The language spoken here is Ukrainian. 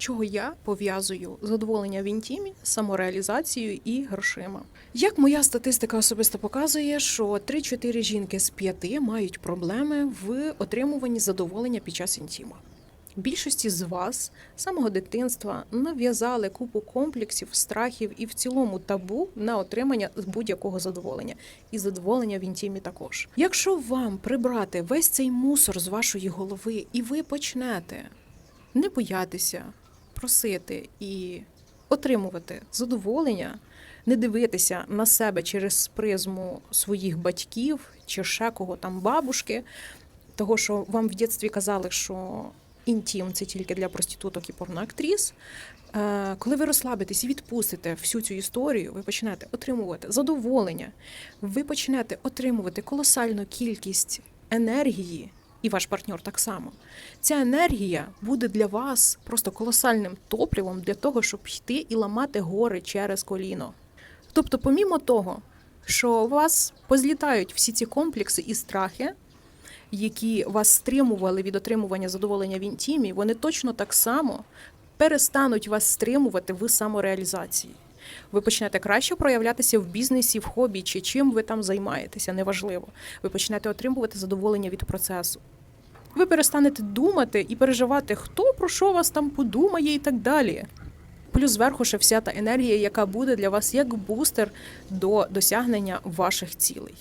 чого я пов'язую задоволення в інтімі, самореалізацією і грошима. Як моя статистика особисто показує, що 3-4 жінки з 5 мають проблеми в отримуванні задоволення під час інтіму. Більшості з вас з самого дитинства нав'язали купу комплексів, страхів і в цілому табу на отримання будь-якого задоволення, і задоволення в інтімі також. Якщо вам прибрати весь цей мусор з вашої голови, і ви почнете не боятися, просити і отримувати задоволення, не дивитися на себе через призму своїх батьків чи ще кого там бабушки, того, що вам в дитинстві казали, що інтім це тільки для проституток і порноактріс. Е, Коли ви розслабитесь і відпустите всю цю історію, ви почнете отримувати задоволення, ви почнете отримувати колосальну кількість енергії, і ваш партнер так само. Ця енергія буде для вас просто колосальним топливом для того, щоб йти і ламати гори через коліно. Тобто, помімо того, що у вас позлітають всі ці комплекси і страхи, які вас стримували від отримування задоволення в інтімі, вони точно так само перестануть вас стримувати в самореалізації. Ви почнете краще проявлятися в бізнесі, в хобі чи чим ви там займаєтеся, неважливо. Ви почнете отримувати задоволення від процесу. Ви перестанете думати і переживати, хто про що вас там подумає і так далі. Плюс зверху ще вся та енергія, яка буде для вас як бустер до досягнення ваших цілей.